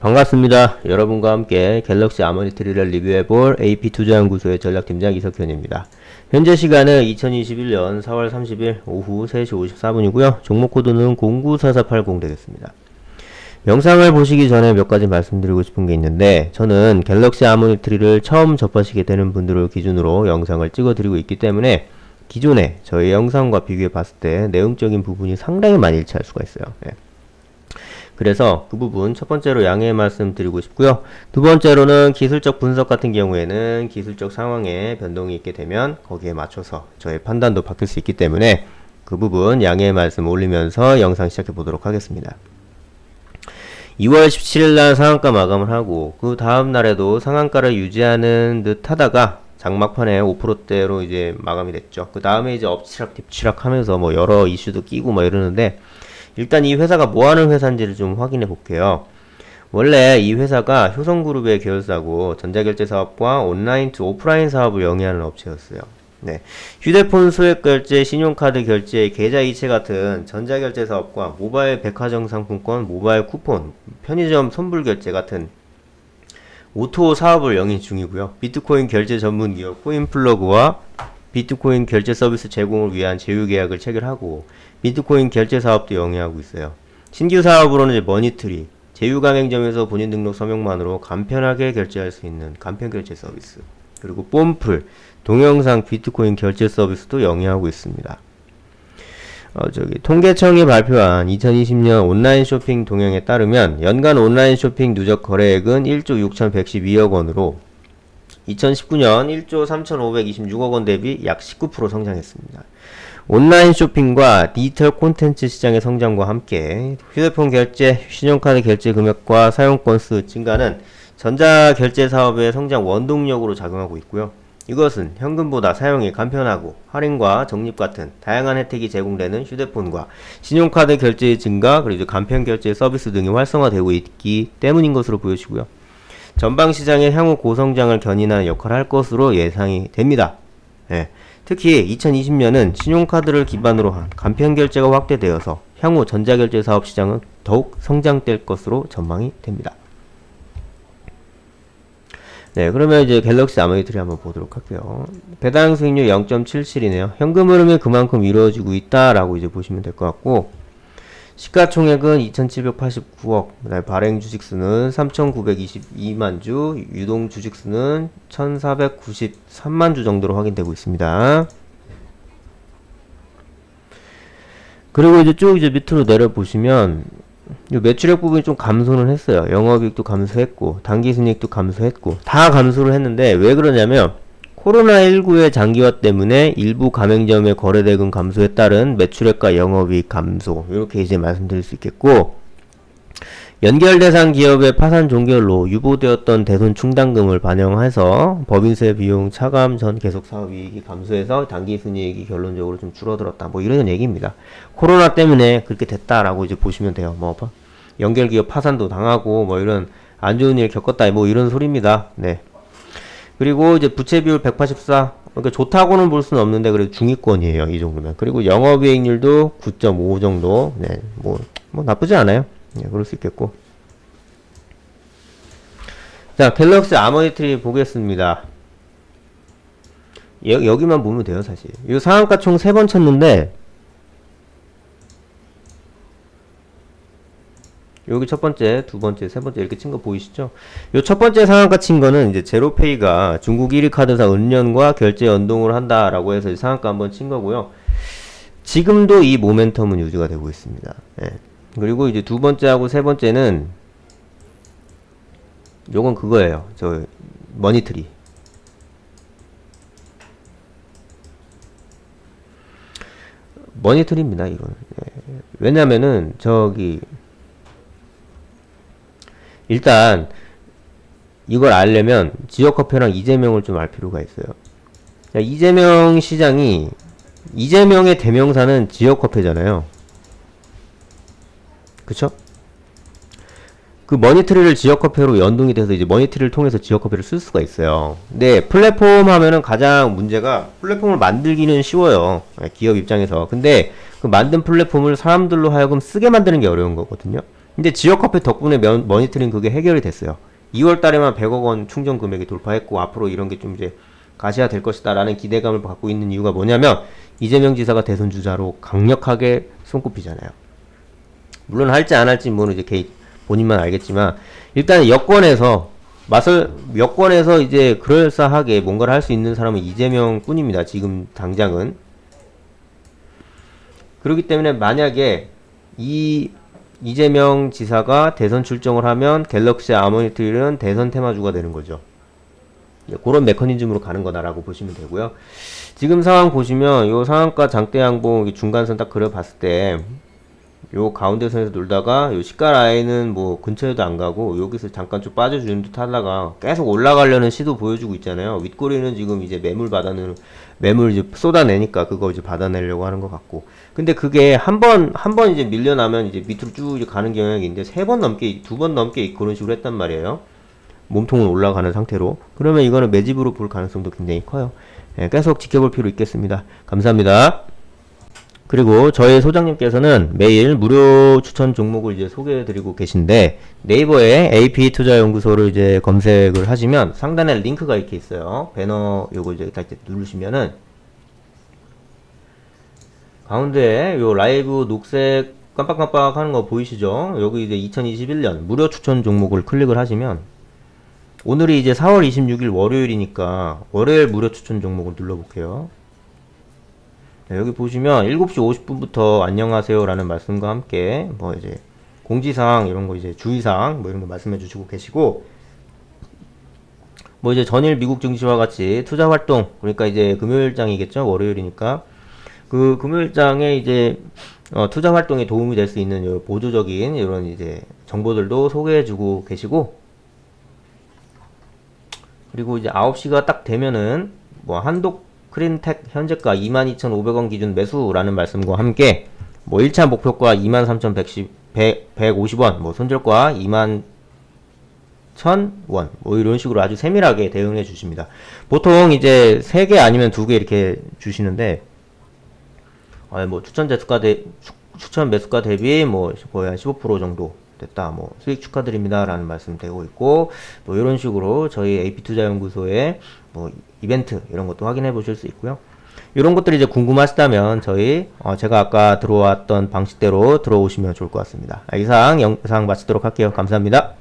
반갑습니다. 여러분과 함께 갤럭시 아모니트리를 리뷰해볼 AP투자연구소의 전략팀장 이석현입니다. 현재 시간은 2021년 4월 30일 오후 3시 54분이고요. 종목 코드는 094480 되겠습니다. 영상을 보시기 전에 몇 가지 말씀드리고 싶은 게 있는데 저는 갤럭시 아모니트리를 처음 접하시게 되는 분들을 기준으로 영상을 찍어드리고 있기 때문에 기존에 저희 영상과 비교해 봤을 때 내용적인 부분이 상당히 많이 일치할 수가 있어요. 예. 그래서 그 부분 첫 번째로 양해의 말씀 드리고 싶고요. 두 번째로는 기술적 분석 같은 경우에는 기술적 상황에 변동이 있게 되면 거기에 맞춰서 저의 판단도 바뀔 수 있기 때문에 그 부분 양해의 말씀 올리면서 영상 시작해 보도록 하겠습니다. 2월 17일 날 상한가 마감을 하고 그 다음 날에도 상한가를 유지하는 듯 하다가 장막판에 5%대로 이제 마감이 됐죠. 그 다음에 이제 엎치락 뒤치락 하면서 뭐 여러 이슈도 끼고 뭐 이러는데 일단 이 회사가 뭐 하는 회사인지를 좀 확인해 볼게요. 원래 이 회사가 효성그룹의 계열사고 전자결제 사업과 온라인 투 오프라인 사업을 영위하는 업체였어요. 네. 휴대폰 소액 결제, 신용카드 결제, 계좌 이체 같은 전자결제 사업과 모바일 백화점 상품권, 모바일 쿠폰, 편의점 선불 결제 같은 오토 사업을 영위 중이고요. 비트코인 결제 전문 기업 코인플러그와 비트코인 결제 서비스 제공을 위한 제휴 계약을 체결하고 비트코인 결제 사업도 영위하고 있어요. 신규 사업으로는 이제 머니트리, 제휴 가맹점에서 본인 등록 서명만으로 간편하게 결제할 수 있는 간편 결제 서비스, 그리고 뽐플, 동영상 비트코인 결제 서비스도 영위하고 있습니다. 어, 저기 통계청이 발표한 2020년 온라인 쇼핑 동향에 따르면 연간 온라인 쇼핑 누적 거래액은 1조 6,112억 원으로 2019년 1조 3,526억 원 대비 약 19% 성장했습니다. 온라인 쇼핑과 디지털 콘텐츠 시장의 성장과 함께 휴대폰 결제, 신용카드 결제 금액과 사용 건수 증가는 전자 결제 사업의 성장 원동력으로 작용하고 있고요. 이것은 현금보다 사용이 간편하고 할인과 적립 같은 다양한 혜택이 제공되는 휴대폰과 신용카드 결제의 증가 그리고 간편 결제 서비스 등이 활성화되고 있기 때문인 것으로 보여지고요. 전방 시장의 향후 고성장을 견인하는 역할을 할 것으로 예상이 됩니다. 예. 특히 2020년은 신용카드를 기반으로 한 간편 결제가 확대되어서 향후 전자결제 사업 시장은 더욱 성장될 것으로 전망이 됩니다. 네, 그러면 이제 갤럭시 아모니터리 한번 보도록 할게요. 배당 수익률 0.77이네요. 현금 흐름이 그만큼 이루어지고 있다라고 이제 보시면 될 것 같고, 시가총액은 2,789억, 그다음에 발행 주식수는 3,922만 주, 유동 주식수는 1,493만 주 정도로 확인되고 있습니다. 그리고 이제 쭉 이제 밑으로 내려 보시면 이 매출액 부분이 좀 감소는 했어요. 영업이익도 감소했고 당기순이익도 감소했고 다 감소를 했는데 왜 그러냐면 코로나19의 장기화 때문에 일부 가맹점의 거래 대금 감소에 따른 매출액과 영업이익 감소 이렇게 이제 말씀드릴 수 있겠고 연결 대상 기업의 파산 종결로 유보되었던 대손 충당금을 반영해서 법인세 비용 차감 전 계속 사업 이익이 감소해서 단기 순이익이 결론적으로 좀 줄어들었다. 뭐 이런 얘기입니다. 코로나 때문에 그렇게 됐다라고 이제 보시면 돼요. 뭐 연결 기업 파산도 당하고 뭐 이런 안 좋은 일 겪었다. 뭐 이런 소리입니다. 네. 그리고 이제 부채 비율 184. 그러니까 좋다고는 볼 수는 없는데 그래도 중위권이에요. 이 정도면. 그리고 영업이익률도 9.5 정도. 네. 뭐, 뭐 나쁘지 않아요. 예, 그럴 수 있겠고. 자, 갤럭시 아모니트리 보겠습니다. 여, 여기만 보면 돼요, 사실. 이 상한가 총 3번 쳤는데, 여기 첫 번째, 두 번째, 세 번째 이렇게 친 거 보이시죠? 요 첫 번째 상한가 친 거는 이제 제로페이가 중국 1위 카드사 은연과 결제 연동을 한다라고 해서 상한가 한번 친 거고요. 지금도 이 모멘텀은 유지가 되고 있습니다. 예. 그리고 이제 두 번째하고 세 번째는 요건 그거예요. 저 머니트리. 머니트리입니다. 이거는. 예. 왜냐면은 저기 일단 이걸 알려면 지역화폐랑 이재명을 좀 알 필요가 있어요. 자, 이재명 시장이 이재명의 대명사는 지역화폐잖아요. 그쵸? 그 머니트리를 지역화폐로 연동이 돼서 이제 머니트리를 통해서 지역화폐를 쓸 수가 있어요. 근데 플랫폼 하면은 가장 문제가 플랫폼을 만들기는 쉬워요. 기업 입장에서. 근데 그 만든 플랫폼을 사람들로 하여금 쓰게 만드는 게 어려운 거거든요. 근데 지역 화폐 덕분에 면- 머니터링 그게 해결이 됐어요. 2월 달에만 100억 원 충전 금액이 돌파했고 앞으로 이런 게 좀 이제 가시화 될 것이다라는 기대감을 갖고 있는 이유가 뭐냐면 이재명 지사가 대선 주자로 강력하게 손꼽히잖아요. 물론 할지 안 할지 뭐 이제 개인 본인만 알겠지만 일단 여권에서 맛을 여권에서 이제 그럴싸하게 뭔가를 할 수 있는 사람은 이재명뿐입니다. 지금 당장은 그렇기 때문에 만약에 이 이재명 지사가 대선 출정을 하면 갤럭시 아모니터는 대선 테마주가 되는 거죠. 예, 그런 메커니즘으로 가는 거다라고 보시면 되고요. 지금 상황 보시면 요 상한가 장대 양봉 이 중간선 딱 그려봤을 때 요 가운데 선에서 놀다가 요 시가 라인은 뭐 근처에도 안 가고 여기서 잠깐 좀 빠져주는 듯 하다가 계속 올라가려는 시도 보여주고 있잖아요. 윗꼬리는 지금 이제 매물 받아내는 매물 이제 쏟아내니까 그거 이제 받아내려고 하는 것 같고. 근데 그게 한 번 한 번 이제 밀려나면 이제 밑으로 쭉 이제 가는 경향이 있는데 세 번 넘게 두 번 넘게 그런 식으로 했단 말이에요. 몸통은 올라가는 상태로. 그러면 이거는 매집으로 볼 가능성도 굉장히 커요. 예, 계속 지켜볼 필요 있겠습니다. 감사합니다. 그리고 저희 소장님께서는 매일 무료 추천 종목을 이제 소개해 드리고 계신데 네이버에 AP 투자 연구소를 이제 검색을 하시면 상단에 링크가 이렇게 있어요. 배너 요거 이제 딱 누르시면은 가운데 요 라이브 녹색 깜빡깜빡 하는 거 보이시죠? 여기 이제 2021년 무료 추천 종목을 클릭을 하시면 오늘이 이제 4월 26일 월요일이니까 월요일 무료 추천 종목을 눌러볼게요. 네, 여기 보시면 7시 50분부터 안녕하세요라는 말씀과 함께 뭐 이제 공지사항 이런 거 이제 주의사항 뭐 이런 거 말씀해 주시고 계시고 뭐 이제 전일 미국 증시와 같이 투자 활동 그러니까 이제 금요일장이겠죠? 월요일이니까. 그 금요일장에 이제 어, 투자 활동에 도움이 될 수 있는 요 보조적인 이런 이제 정보들도 소개해 주고 계시고 그리고 이제 9시가 딱 되면은 뭐 한독 크린텍 현재가 22,500원 기준 매수라는 말씀과 함께 뭐 1차 목표가 23,150원, 뭐 손절가 2만 1,000원, 뭐 이런 식으로 아주 세밀하게 대응해 주십니다. 보통 이제 3개 아니면 2개 이렇게 주시는데 아, 뭐 추천 매수가 대 추- 추천 매수가 대비 뭐 거의 한 15% 정도 됐다. 뭐 수익 축하드립니다라는 말씀 되고 있고 뭐 이런 식으로 저희 AP 투자 연구소의 뭐 이벤트 이런 것도 확인해 보실 수 있고요. 이런 것들이 이제 궁금하시다면 저희 어 제가 아까 들어왔던 방식대로 들어오시면 좋을 것 같습니다. 아, 이상 영상 마치도록 할게요. 감사합니다.